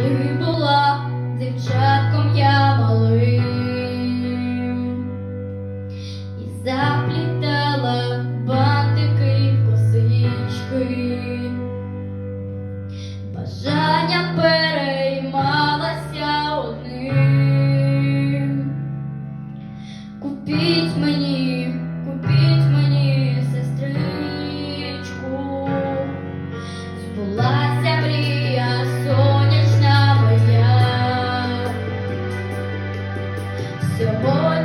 коли була дівчатком я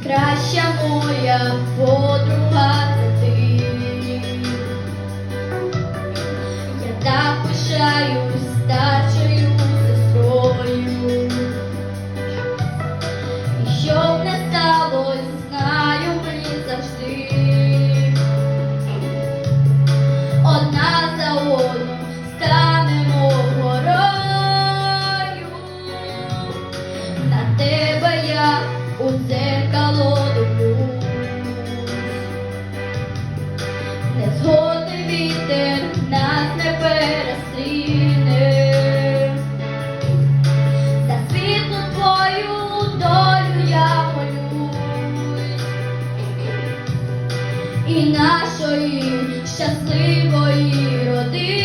найкраща моя подруга це ти. Я так пишаюсь старшою сестрою. І щоб не сталося, знаю ми завжди. Одна за одну станемо горою. На тебе я у дзеркало Вітер нас не перестріне. За світлу твою долю я молюсь. І нашої щасливої родини.